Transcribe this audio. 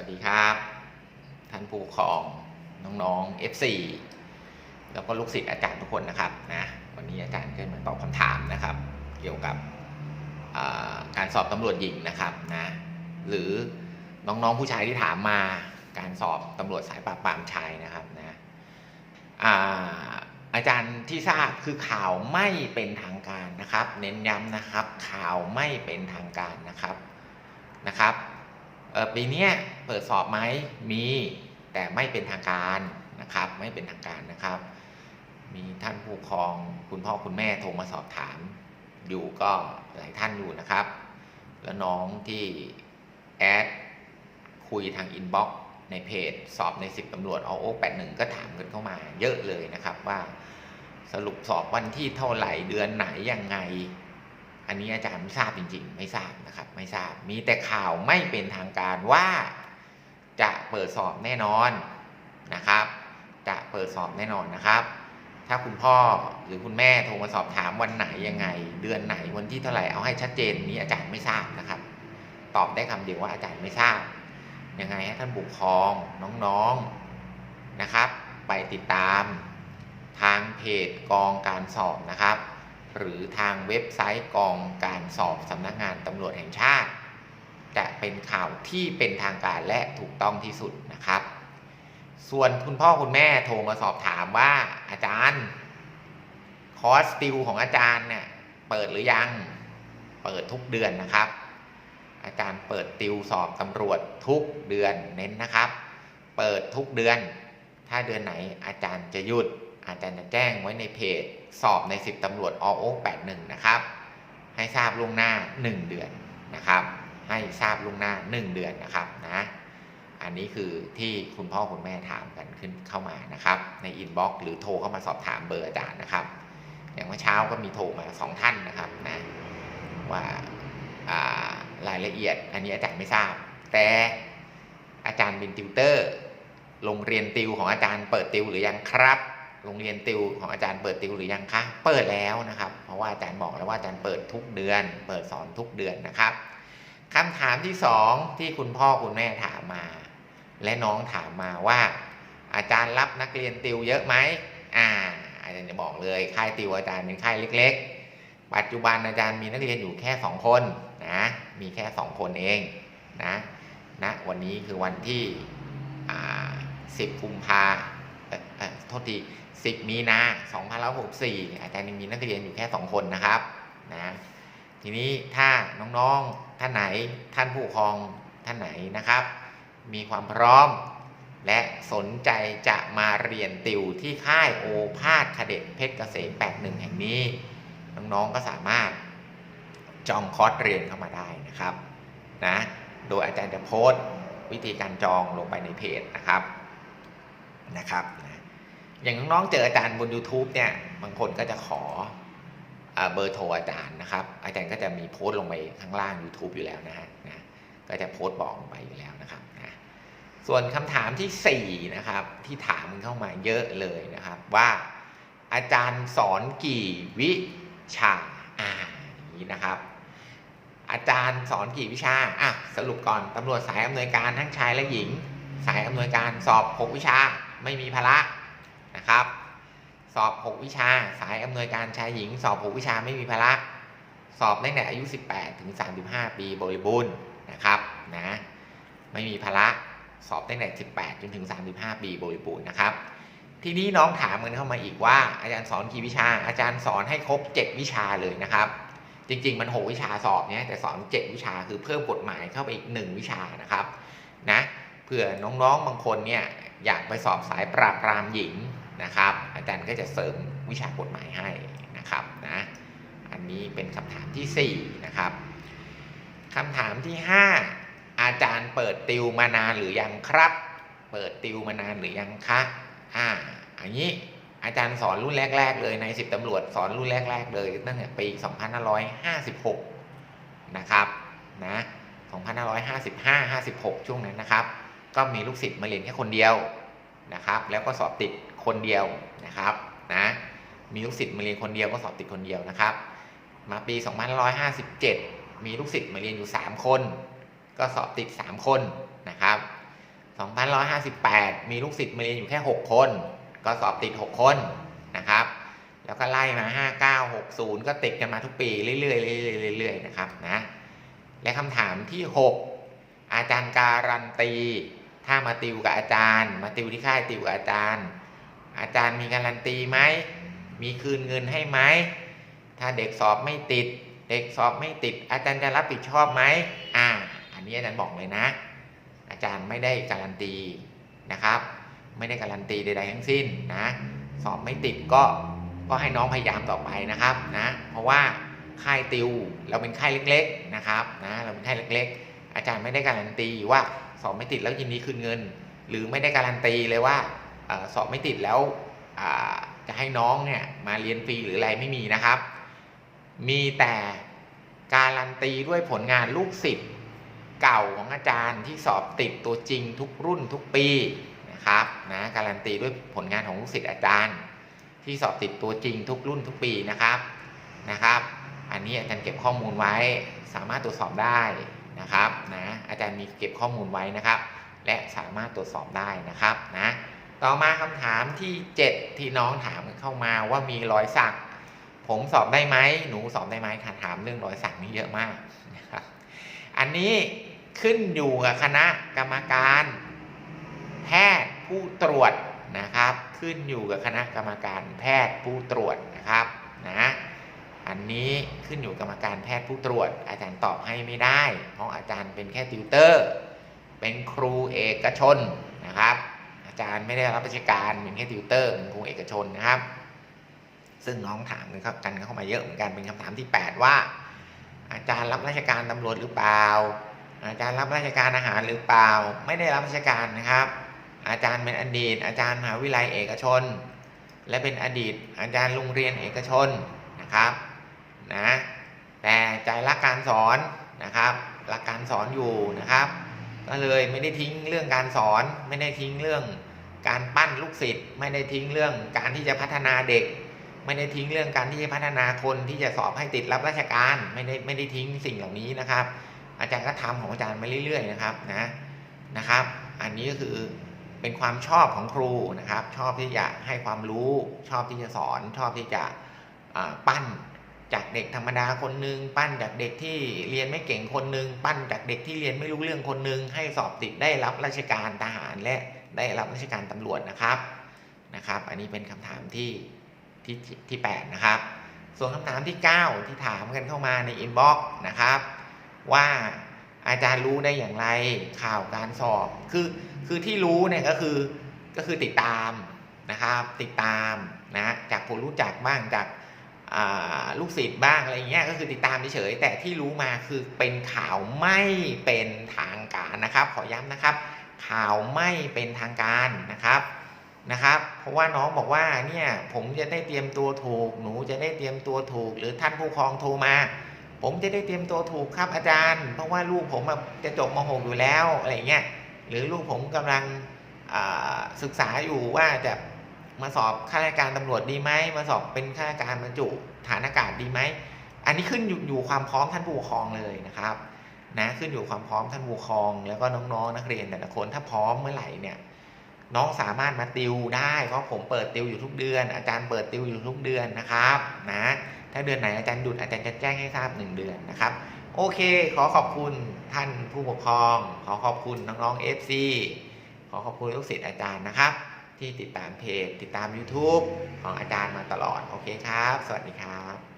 วัสดีครับ ท่านผู้ปกครองน้องๆ F4 แล้วก็ลูกศิษย์อาจารย์ทุกคนนะครับนะวันนี้อาจารย์ก็มาตอบคำถามนะครับ เกี่ยวกับการสอบตำรวจหญิงนะครับนะหรือน้องๆผู้ชายที่ถามมาการสอบตำรวจสายปราบปรามชายนะครับนะอาอาจารย์ที่ทราบคือข่าวไม่เป็นทางการนะครับ เน้นย้ำนะครับ ข่าวไม่เป็นทางการนะครับนะครับ ปีนี้เปิดสอบไหมมีแต่ไม่เป็นทางการนะครับ ไม่เป็นทางการนะครับ มีท่านผู้ปกครองคุณพ่อคุณแม่โทรมาสอบถาม อยู่ก็หลายท่านอยู่นะครับ แล้วน้องที่แอดคุยทางอินบ็อกซ์ในเพจสอบในสิบตำรวจเอาโอ๊แปดหนึ่งก็ถามกันเข้ามาเยอะเลยนะครับว่าสรุปสอบวันที่เท่าไหร่เดือนไหนยังไง อันนี้อาจารย์ไม่ทราบจริง ๆ ไม่ทราบนะครับ ไม่ทราบมีแต่ข่าวไม่เป็นทางการว่าจะเปิดสอบแน่นอนนะครับ จะเปิดสอบแน่นอนนะครับ ถ้าคุณพ่อหรือคุณแม่โทรมาสอบถามวันไหนยังไง เดือนไหนวันที่เท่าไหร่เอาให้ชัดเจนนี้อาจารย์ไม่ทราบนะครับ ตอบได้คำเดียวว่าอาจารย์ไม่ทราบยังไงให้ท่านบุคครองน้องๆนะครับ ไปติดตามทางเพจกองการสอบนะครับ หรือทางเว็บไซต์กองการสอบสำนักงานตำรวจแห่งชาติ จะเป็นข่าวที่เป็นทางการและถูกต้องที่สุดนะครับ ส่วนคุณพ่อคุณแม่โทรมาสอบถามว่าอาจารย์คอร์สติวของอาจารย์เนี่ยเปิดหรือยัง เปิดทุกเดือนนะครับ อาจารย์เปิดติวสอบตำรวจทุกเดือนเน้นนะครับ เปิดทุกเดือน ถ้าเดือนไหนอาจารย์จะหยุดอาจารย์จะแจ้งไว้ในเพจ สอบใน 10ตำรวจอโอ81 นะครับ ให้ทราบล่วงหน้า 1 เดือนนะครับ ให้ทราบล่วงหน้า 1 เดือนนะครับนะอันนี้คือที่คุณพ่อคุณแม่ถามกันขึ้นเข้ามานะครับ ในอินบ็อกซ์หรือโทรเข้ามาสอบถามเบอร์อาจารย์นะครับ อย่างเมื่อเช้าก็มีโทรมาสองท่านนะครับนะว่าอ่ารายละเอียดอันนี้อาจารย์ไม่ทราบ แต่อาจารย์เป็นติวเตอร์ โรงเรียนติวของอาจารย์เปิดติวหรือยังครับ โรงเรียนติวของอาจารย์เปิดติวหรือยังคะ เปิดแล้วนะครับ เพราะว่าอาจารย์บอกแล้วว่าอาจารย์เปิดทุกเดือน เปิดสอนทุกเดือนนะครับคำถามที่สองที่คุณพ่อคุณแม่ถามมา และน้องถามมาว่า อาจารย์รับนักเรียนติวเยอะไหมอ่า อาจารย์จะบอกเลยค่ายติวอาจารย์เป็นค่ายเล็ก ๆ ปัจจุบันอาจารย์มีนักเรียนอยู่แค่สองคนนะมีแค่สองคนเองนะนะวันนี้คือวันที่อ่าสิบกุมภาเอ่อเอ่อโทษที สิบมีนาสองพันหกสี่อาจารย์มีนักเรียนอยู่แค่สองคนนะครับนะทีนี้ถ้าน้องๆท่านไหนท่านผู้ปกครองท่านไหนนะครับ มีความพร้อม และสนใจจะมาเรียนติวที่ค่ายโอภาสคเด็ดเพชรเกษม 81 แห่งนี้ น้องๆก็สามารถจองคอร์สเรียนเข้ามาได้นะครับนะโดยอาจารย์จะโพสต์วิธีการจองลงไปในเพจนะครับนะครับนะ อย่างน้องๆเจออาจารย์บน YouTube เนี่ยบางคนก็จะขอเอ่อเบอร์โทรอาจารย์นะครับ อาจารย์ก็จะมีโพสต์ลงไปข้างล่าง YouTube อยู่แล้วนะฮะนะก็จะโพสต์บอกลงไปอยู่แล้วนะครับนะส่วนคำถามที่ 4 นะครับ ที่ถามเข้ามาเยอะเลยนะครับ ว่าอาจารย์สอนกี่วิชาอ่าอย่างนี้นะครับ อาจารย์สอนกี่วิชาอะสรุปก่อนตำรวจสายอำนวยการทั้งชายและหญิง สายอำนวยการสอบ 6 วิชาไม่มีพละ นะครับ สอบ 6 วิชาสายอำนวยการชายหญิง สอบ 6 วิชาไม่มีพละสอบตั้งแต่อายุ 18 ถึง 35 ปีบริบูรณ์นะครับนะไม่มีพละสอบตั้งแต่ 18 จนถึง 35 ปีบริบูรณ์นะครับ ทีนี้น้องถามกันเข้ามาอีกว่าอาจารย์สอนกี่วิชา อาจารย์สอนให้ครบ 7 วิชาเลยนะครับ จริง ๆ มัน 6 วิชาสอบเนี่ยแต่สอน 7 วิชาคือเพิ่มกฎหมายเข้าไปอีก 1 วิชานะครับนะเผื่อน้องๆบางคนเนี่ยอยากไปสอบสายปราบปรามหญิง นะครับ อาจารย์ก็จะเสริมวิชากฎหมายให้นะครับนะอันนี้เป็นคำถามทีสี่4นะครับคำถามที่ 5 อาจารย์เปิดติวมานานหรือยังครับ เปิดติวมานานหรือยังคะอ่าอันนี้อาจารย์สอนรุ่นแรก ๆ เลยในสิบตำรวจสอนรุ่นแรก ๆ เลยตั้งแต่ปี 2556 นะครับนะ2555 56 ช่วงนั้นนะครับ ก็มีลูกศิษย์มาเรียนแค่คนเดียวนะครับ แล้วก็สอบติด คนเดียวนะครับนะมีลูกศิษย์มาเรียนคนเดียวก็สอบติดคนเดียวนะครับ มาปี 2557 มีลูกศิษย์มาเรียนอยู่ 3 คน ก็สอบติด 3 คนนะครับ2558 มีลูกศิษย์มาเรียนอยู่แค่ 6 คน ก็สอบติด 6 คนนะครับ แล้วก็ไล่มา 59 60 ก็ติดกันมาทุกปีเรื่อยๆเรื่อยๆเรื่อยๆนะครับนะและคำถามที่ 6 อาจารย์การันตี ถ้ามาติวกับอาจารย์ มาติวที่ค่ายติวกับอาจารย์ อาจารย์มีการันตีไหมมีคืนเงินให้ไหมถ้าเด็กสอบไม่ติด เด็กสอบไม่ติด อาจารย์จะรับผิดชอบไหมอ่าอันนี้อาจารย์บอกเลยนะ อาจารย์ไม่ได้การันตีนะครับ ไม่ได้การันตีใดๆทั้งสิ้นนะสอบไม่ติดก็ก็ให้น้องพยายามต่อไปนะครับนะเพราะว่าค่ายติวเราเป็นค่ายเล็ก ๆนะครับนะเราเป็นค่ายเล็ก ๆ อาจารย์ไม่ได้การันตีว่าสอบไม่ติดแล้วยินดีคืนเงิน หรือไม่ได้การันตีเลยว่า สอบไม่ติดแล้วจะให้น้องเนี่ยมาเรียนฟรีหรืออะไรไม่มีนะครับ มีแต่การันตีด้วยผลงานลูกศิษย์เก่าของอาจารย์ที่สอบติดตัวจริงทุกรุ่นทุกปีนะครับนะการันตีด้วยผลงานของลูกศิษย์อาจารย์ ที่สอบติดตัวจริงทุกรุ่นทุกปีนะครับนะครับ อันนี้อาจารย์เก็บข้อมูลไว้สามารถตรวจสอบได้นะครับนะอาจารย์มีเก็บข้อมูลไว้นะครับ และสามารถตรวจสอบได้นะครับนะ ต่อมาคำถามที่ 7 ที่น้องถามเข้ามาว่ามีรอยสัก ผมสอบได้ไหมหนูสอบได้ไหมค่ะถามเรื่องรอยสักนี่เยอะมากนะครับอันนี้ขึ้นอยู่กับคณะกรรมการ แพทย์ผู้ตรวจนะครับ ขึ้นอยู่กับคณะกรรมการแพทย์ผู้ตรวจนะครับนะอันนี้ขึ้นอยู่กรรมการแพทย์ผู้ตรวจ อาจารย์ตอบให้ไม่ได้ เพราะอาจารย์เป็นแค่ติวเตอร์ เป็นครูเอกชนนะครับ อาจารย์ไม่ได้รับราชการเป็นแค่ติวเตอร์เป็นครูเอกชนนะครับ ซึ่งน้องถามกันเข้ากันเข้ามาเยอะเหมือนกันเป็นคำถามที่ 8 ว่า อาจารย์รับราชการตำรวจหรือเปล่า อาจารย์รับราชการอาหารหรือเปล่า ไม่ได้รับราชการนะครับ อาจารย์เป็นอดีต อาจารย์มหาวิทยาลัยเอกชน และเป็นอดีต อาจารย์โรงเรียนเอกชนนะครับนะแต่ใจรักการสอนนะครับรักการสอนอยู่นะครับ ก็เลยไม่ได้ทิ้งเรื่องการสอน ไม่ได้ทิ้งเรื่องการปั้นลูกศิษย์ไม่ได้ทิ้งเรื่องการที่จะพัฒนาเด็ก ไม่ได้ทิ้งเรื่องการที่จะพัฒนาคนที่จะสอบให้ติดรับราชการไม่ได้ไม่ได้ทิ้งสิ่งเหล่านี้นะครับ อาจารย์ก็ทำของอาจารย์มาเรื่อยๆนะครับนะนะครับ อันนี้ก็คือเป็นความชอบของครูนะครับ ชอบที่จะให้ความรู้ ชอบที่จะสอน ชอบที่จะปั้น จากเด็กธรรมดาคนหนึ่งปั้นจากเด็กที่เรียนไม่เก่งคนหนึ่งปั้นจากเด็กที่เรียนไม่รู้เรื่องคนหนึ่งให้สอบติดได้รับราชการทหารและได้รับราชการตำรวจนะครับนะครับ อันนี้เป็นคำถามที่ที่ที่8นะครับ ส่วนคำถามที่ 9 ที่ถามกันเข้ามาในอินบ็อกซ์นะครับ ว่าอาจารย์รู้ได้อย่างไรข่าวการสอบคือคือที่รู้เนี่ยก็คือก็คือติดตามนะครับ ติดตามนะจากคนรู้จักบ้างจาก ลูกศิษย์บ้างอะไรเงี้ยก็คือติดตามเฉยแต่ที่รู้มาคือเป็นข่าวไม่เป็นทางการนะครับ ขอย้ำนะครับ ข่าวไม่เป็นทางการนะครับนะครับ เพราะว่าน้องบอกว่าเนี่ยผมจะได้เตรียมตัวถูก หนูจะได้เตรียมตัวถูก หรือท่านผู้ปกครองโทรมา ผมจะได้เตรียมตัวถูกครับอาจารย์ เพราะว่าลูกผมจะจบม .6 อยู่แล้วอะไรเงี้ยหรือลูกผมกำลังศึกษาอยู่ว่าจะ มาสอบข้าราชการตำรวจดีไหมมาสอบเป็นข้าราชการบรรจุฐานอากาศดีไหมอันนี้ขึ้นอยู่อยู่ความพร้อมท่านผู้ปกครองเลยนะครับนะขึ้นอยู่ความพร้อมท่านผู้ปกครอง แล้วก็น้องๆนักเรียนแต่ละคนถ้าพร้อมเมื่อไหร่เนี่ยน้องสามารถมาติวได้เพราะผมเปิดติวอยู่ทุกเดือน อาจารย์เปิดติวอยู่ทุกเดือนนะครับนะถ้าเดือนไหนอาจารย์หยุดอาจารย์จะแจ้งให้ทราบ 1 เดือนนะครับ โอเค ขอขอบคุณท่านผู้ปกครอง ขอขอบคุณน้องๆ FC ขอขอบคุณลูกศิษย์อาจารย์นะครับ ที่ติดตามเพจติดตาม YouTube ของอาจารย์มาตลอด โอเคครับ สวัสดีครับ